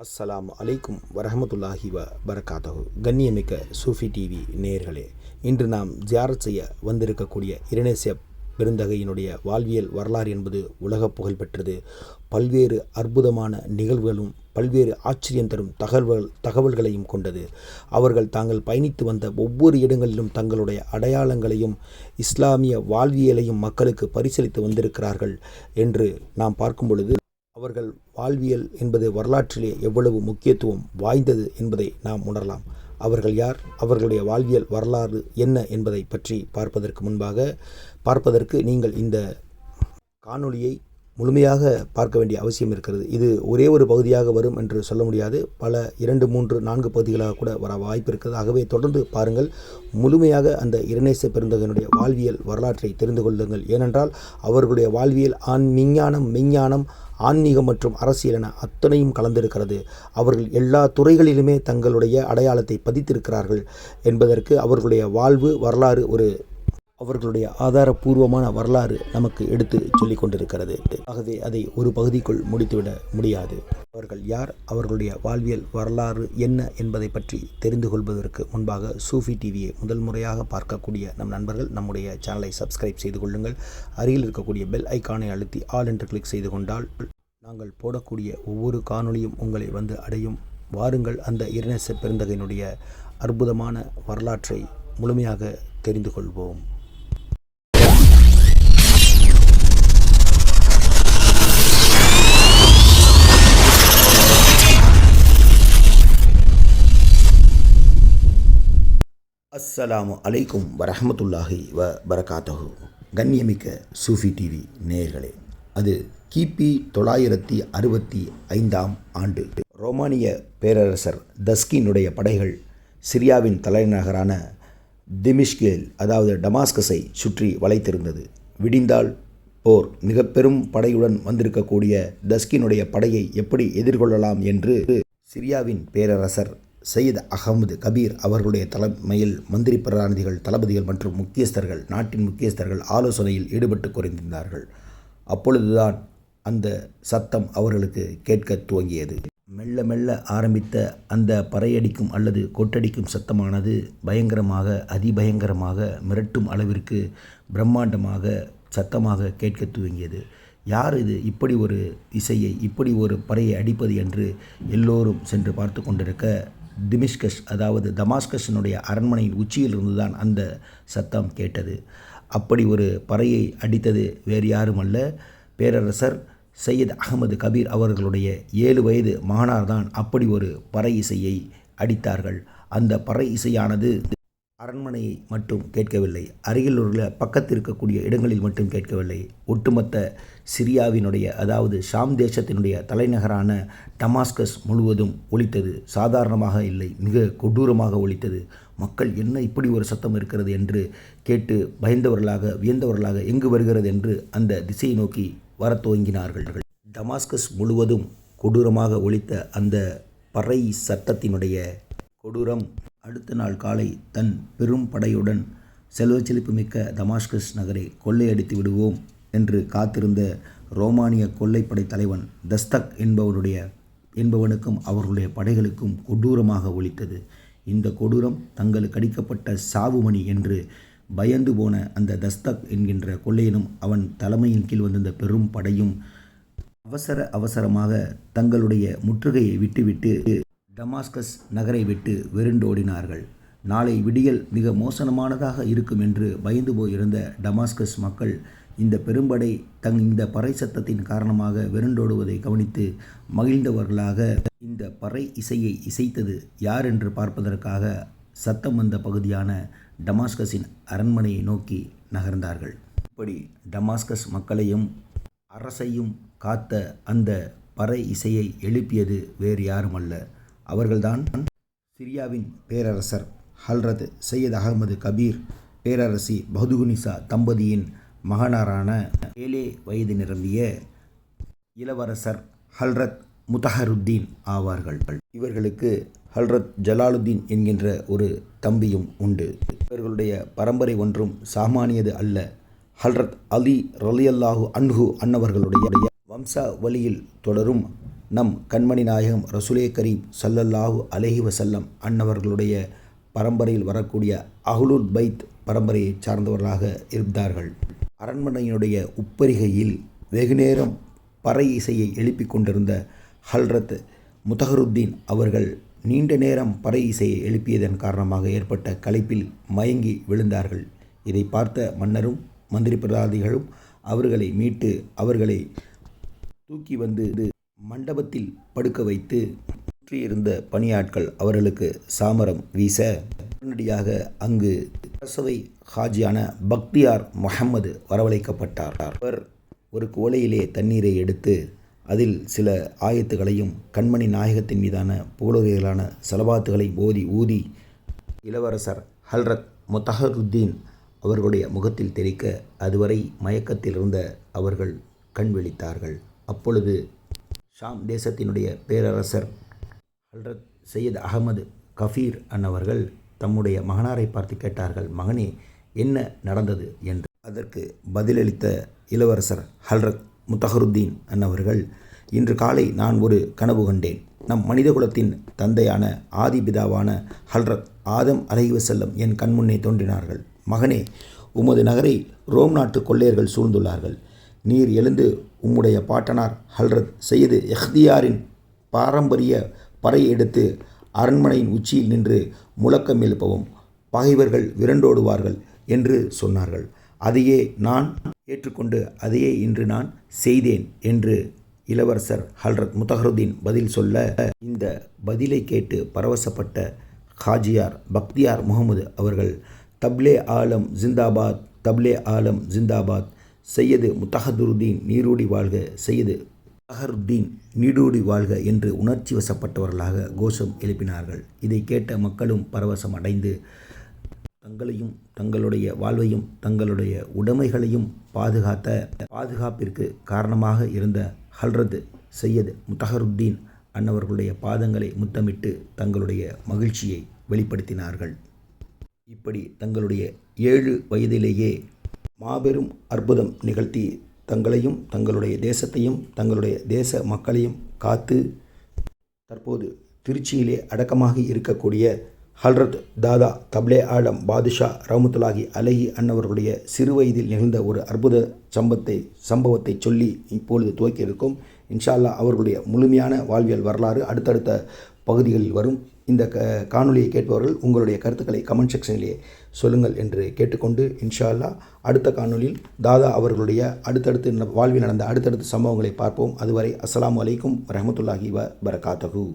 அஸ்லாம் அலைக்கும் வரஹமத்துல்லாஹி வ பரகாத்தகு கண்ணியமிக்க சூஃபி டிவி நேர்களே இன்று நாம் ஜியாரத் செய்ய வந்திருக்கக்கூடிய இரணேசிய பெருந்தகையினுடைய வாழ்வியல் வரலாறு என்பது உலக புகழ் பெற்றது. பல்வேறு அற்புதமான நிகழ்வுகளும் பல்வேறு ஆச்சரியம் தரும் தகவல்கள் தகவல்களையும் கொண்டது. அவர்கள் தாங்கள் பயணித்து வந்த ஒவ்வொரு இடங்களிலும் தங்களுடைய அடையாளங்களையும் இஸ்லாமிய வாழ்வியலையும் மக்களுக்கு பரிசளித்து வந்திருக்கிறார்கள் என்று நாம் பார்க்கும் பொழுது அவர்கள் வாழ்வியல் என்பது வரலாற்றிலே எவ்வளவு முக்கியத்துவம் வாய்ந்தது என்பதை நாம் உணரலாம். அவர்கள் யார்? அவர்களுடைய வாழ்வியல் வரலாறு என்ன என்பதை பற்றி பார்ப்பதற்கு முன்பாக பார்ப்பதற்கு நீங்கள் இந்த காணொளியை முழுமையாக பார்க்க வேண்டிய அவசியம் இருக்கிறது. இது ஒரே ஒரு பகுதியாக வரும் என்று சொல்ல முடியாது. பல இரண்டு மூன்று நான்கு பகுதிகளாக கூட வர வாய்ப்பு இருக்கிறது ஆகவே தொடர்ந்து பாருங்கள். முழுமையாக அந்த இரணேச பெருந்தகனுடைய வாழ்வியல் வரலாற்றை தெரிந்து கொள்ளுங்கள். ஏனென்றால் அவர்களுடைய வாழ்வியல் ஆண் விஞ்ஞானம் மெஞ்ஞானம் ஆன்மீகம் மற்றும் அரசியல் என அத்தனையும் கலந்திருக்கிறது. அவர்கள் எல்லா துறைகளிலுமே தங்களுடைய அடையாளத்தை பதித்திருக்கிறார்கள் என்பதற்கு அவர்களுடைய வாழ்வு வரலாறு ஒரு அவர்களுடைய ஆதாரபூர்வமான வரலாறு நமக்கு எடுத்து சொல்லிக் கொண்டிருக்கிறது. ஆகவே அதை ஒரு பகுதிக்குள் முடித்துவிட முடியாது. அவர்கள் யார்? அவர்களுடைய வாழ்வியல் வரலாறு என்ன என்பதை பற்றி தெரிந்து கொள்வதற்கு முன்பாக சூஃபி டிவியை முதல் முறையாக பார்க்கக்கூடிய நம் நண்பர்கள் நம்முடைய சேனலை சப்ஸ்கிரைப் செய்து கொள்ளுங்கள். அருகில் இருக்கக்கூடிய பெல் ஐக்கானை அழுத்தி ஆல் என்று கிளிக் செய்து கொண்டால் நாங்கள் போடக்கூடிய ஒவ்வொரு காணொளியும் உங்களை வந்து அடையும். வாருங்கள் அந்த இரணேச பெருந்தகையினுடைய அற்புதமான வரலாற்றை முழுமையாக தெரிந்து கொள்வோம். அஸ்ஸலாமு அலைக்கும் வரஹமத்துல்லாஹி வ பரகாத்தஹு. கண்ணியமிக்க சூஃபி டிவி நேயர்களே அது கிபி தொள்ளாயிரத்தி அறுபத்தி ஐந்தாம் ஆண்டு. ரோமானிய பேரரசர் தஸ்கினுடைய படைகள் சிரியாவின் தலைநகரான திமிஷ்கேல் அதாவது டமாஸ்கஸை சுற்றி வளைத்திருந்தது. விடிந்தால் போர் மிக பெரும் படையுடன் வந்திருக்கக்கூடிய தஸ்கினுடைய படையை எப்படி எதிர்கொள்ளலாம் என்று சிரியாவின் பேரரசர் சையத் அகமது கபீர் அவர்களுடைய தலைமையில் மந்திரி பிரதிநிதிகள் தளபதிகள் மற்றும் முக்கியஸ்தர்கள் நாட்டின் முக்கியஸ்தர்கள் ஆலோசனையில் ஈடுபட்டு குறைந்திருந்தார்கள் அப்பொழுதுதான் அந்த சத்தம் அவர்களுக்கு கேட்க துவங்கியது. மெல்ல மெல்ல ஆரம்பித்த அந்த பறையடிக்கும் அல்லது கொட்டடிக்கும் சத்தமானது பயங்கரமாக அதிபயங்கரமாக மிரட்டும் அளவிற்கு பிரம்மாண்டமாக சத்தமாக கேட்க துவங்கியது. யார் இது? இப்படி ஒரு இசையை இப்படி ஒரு பறையை அடிப்பது என்று எல்லோரும் சென்று பார்த்து கொண்டிருக்க திமிஷ்கஷ் அதாவது தமாஸ்கஷனுடைய அரண்மனையின் உச்சியிலிருந்து தான் அந்த சத்தம் கேட்டது. அப்படி ஒரு பறையை அடித்தது வேறு யாரும் அல்ல பேரரசர் சையத் அகமது கபீர் அவர்களுடைய ஏழு வயது மகனார்தான் அப்படி ஒரு பறை இசையை அடித்தார்கள். அந்த பறை இசையானது அரண்மனையை மட்டும் கேட்கவில்லை. அருகில் உள்ள பக்கத்தில் இருக்கக்கூடிய இடங்களில் மட்டும் கேட்கவில்லை. ஒட்டுமொத்த சிரியாவினுடைய அதாவது ஷாம் தேசத்தினுடைய தலைநகரான டமாஸ்கஸ் முழுவதும் ஒழித்தது சாதாரணமாக இல்லை மிக கொடூரமாக ஒழித்தது மக்கள் என்ன இப்படி ஒரு சத்தம் இருக்கிறது? என்று கேட்டு பயந்தவர்களாக வியந்தவர்களாக எங்கு வருகிறது என்று அந்த திசையை நோக்கி வரத் துவங்கினார்கள் டமாஸ்கஸ் முழுவதும் கொடூரமாக ஒழித்த அந்த பறை சத்தத்தினுடைய கொடூரம் அடுத்த நாள் காலை தன் பெரும் படையுடன் செல்வ செழிப்பு மிக்க தமாஸ்கஸ் நகரை கொள்ளையடித்து விடுவோம் என்று காத்திருந்த ரோமானிய கொள்ளைப்படை தலைவன் தஸ்தக் என்பவனுடைய என்பவனுக்கும் அவர்களுடைய படைகளுக்கும் கொடூரமாக ஒழித்தது. இந்த கொடூரம் தங்களுக்கு அடிக்கப்பட்ட சாவுமணி என்று பயந்து போன அந்த தஸ்தக் என்கின்ற கொள்ளையனும் அவன் தலைமையின் கீழ் வந்திருந்த பெரும் படையும் அவசர அவசரமாக தங்களுடைய முற்றுகையை விட்டுவிட்டு டமாஸ்கஸ் நகரை விட்டு வெருண்டோடினார்கள். நாளை விடியல் மிக மோசமானதாக இருக்கும் என்று பயந்து போயிருந்த டமாஸ்கஸ் மக்கள் இந்த பெரும்படை தங் இந்த பறை சத்தத்தின் காரணமாக வெருண்டோடுவதை கவனித்து மகிழ்ந்தவர்களாக இந்த பறை இசையை இசைத்தது யார் என்று பார்ப்பதற்காக சத்தம் வந்த பகுதியான டமாஸ்கஸின் அரண்மனையை நோக்கி நகர்ந்தார்கள். இப்படி டமாஸ்கஸ் மக்களையும் அரசையும் காத்த அந்த பறை இசையை எழுப்பியது வேறு யாருமல்ல. அவர்கள்தான் சிரியாவின் பேரரசர் ஹல்ரத் சையத் அகமது கபீர் பேரரசி பதுகுனிசா தம்பதியின் மகனாரான ஏழே வயது நிரம்பிய இளவரசர் ஹல்ரத் முத்தஹருத்தீன் ஆவார்கள். இவர்களுக்கு ஹல்ரத் ஜலாலுத்தீன் என்கின்ற ஒரு தம்பியும் உண்டு. இவர்களுடைய பரம்பரை ஒன்றும் சாமானியது அல்ல. ஹல்ரத் அலி ரலியல்லாஹு அன்ஹு அன்னவர்களுடைய வம்சா வழியில் தொடரும் நம் கண்மணி நாயகம் ரசுலே கரீம் சல்லல்லாஹு அலஹி வசல்லம் அன்னவர்களுடைய பரம்பரையில் வரக்கூடிய அஹ்லுல் பைத் பரம்பரையை சார்ந்தவர்களாக இருந்தார்கள். அரண்மனையினுடைய உப்பரிகையில் வெகுநேரம் பறை இசையை எழுப்பிக் கொண்டிருந்த ஹல்ரத் முதஹருத்தீன் அவர்கள் நீண்ட நேரம் பறை இசையை எழுப்பியதன் காரணமாக ஏற்பட்ட களைப்பில் மயங்கி விழுந்தார்கள். இதை பார்த்த மன்னரும் மந்திரி பிரதாதிகளும் அவர்களை மீட்டு அவர்களை தூக்கி வந்து மண்டபத்தில் படுக்க வைத்து சுற்றியிருந்த பணியாட்கள் அவர்களுக்கு சாமரம் வீச உடனடியாக அங்கு அரசவை ஹாஜியான பக்தியார் முகம்மது வரவழைக்கப்பட்டார். அவர் ஒரு கோலையிலே தண்ணீரை எடுத்து அதில் சில ஆயத்துகளையும் கண்மணி நாயகத்தின் மீதான புகழுரைகளான செலவாத்துகளை போதி ஊதி இளவரசர் ஹல்ரத் முத்தஹருத்தீன் அவர்களுடைய முகத்தில் தெரிக்க அதுவரை மயக்கத்தில் இருந்த அவர்கள் கண் விழித்தார்கள். அப்பொழுது ஷாம் தேசத்தினுடைய பேரரசர் ஹல்ரத் சையத் அகமது கஃபீர் அன்னவர்கள் தம்முடைய மகனாரை பார்த்து கேட்டார்கள் மகனே என்ன நடந்தது? என்று. அதற்கு பதிலளித்த இளவரசர் ஹல்ரத் முத்தஹருத்தீன் அன்னவர்கள் இன்று காலை நான் ஒரு கனவு கண்டேன். நம் மனிதகுலத்தின் தந்தையான ஆதிபிதாவான ஹல்ரத் ஆதம் அலைவசல்லம் என் கண்முன்னே தோன்றினார்கள். மகனே உமது நகரை ரோம் நாட்டு கொள்ளையர்கள் சூழ்ந்துள்ளார்கள். நீர் எழுந்து உம்முடைய பாட்டனார் ஹல்ரத் செய்து எஹ்தியாரின் பாரம்பரிய பறை எடுத்து அரண்மனையின் உச்சியில் நின்று முழக்கம் எழுப்பவும் பகைவர்கள் விரண்டோடுவார்கள் என்று சொன்னார்கள். அதையே நான் ஏற்றுக்கொண்டு அதையே இன்று நான் செய்தேன் என்று இளவரசர் ஹல்ரத் முத்தஹருதீன் பதில் சொல்ல இந்த பதிலை கேட்டு பரவசப்பட்ட ஹாஜியார் பக்தியார் முகமது அவர்கள் தப்லே ஆலம் ஜிந்தாபாத் தப்லே ஆலம் ஜிந்தாபாத் சையது முத்தஹதுருதீன் நீரூடி வாழ்க சையது அஹருத்தீன் நீடூடி வாழ்க என்று உணர்ச்சி வசப்பட்டவர்களாக கோஷம் எழுப்பினார்கள். இதை கேட்ட மக்களும் பரவசம் அடைந்து தங்களையும் தங்களுடைய வாழ்வையும் தங்களுடைய உடைமைகளையும் பாதுகாத்த பாதுகாப்பிற்கு காரணமாக இருந்த ஹல்ரத் சையத் முத்தஹருத்தீன் அன்னவர்களுடைய பாதங்களை முத்தமிட்டு தங்களுடைய மகிழ்ச்சியை வெளிப்படுத்தினார்கள். இப்படி தங்களுடைய ஏழு வயதிலேயே மாபெரும் அற்புதம் நிகழ்த்தி தங்களையும் தங்களுடைய தேசத்தையும் தங்களுடைய தேச மக்களையும் காத்து தற்போது திருச்சியிலே அடக்கமாக இருக்கக்கூடிய ஹல்ரத் தாதா தப்லே ஆலம் பாதுஷா ரஹமத்துல்லாஹி அலஹி அன்னவர்களுடைய சிறுவயதில் நிகழ்ந்த ஒரு அற்புத சம்பத்தை சம்பவத்தை சொல்லி இப்பொழுது துவக்கி இருக்கும் இன்ஷால்லா அவர்களுடைய முழுமையான வாழ்வியல் வரலாறு அடுத்தடுத்த பகுதிகளில் வரும். இந்த க காணொலியை கேட்பவர்கள் உங்களுடைய கருத்துக்களை கமெண்ட் செக்ஷனிலே சொல்லுங்கள் என்று கேட்டுக்கொண்டு இன்ஷால்லா அடுத்த காணொலியில் தாதா அவர்களுடைய அடுத்தடுத்து வாழ்வில் நடந்த அடுத்தடுத்த சம்பவங்களை பார்ப்போம். அதுவரை அஸ்லாம் வலைக்கும் ரஹமத்துல்லாஹி வ பரகாத்தகு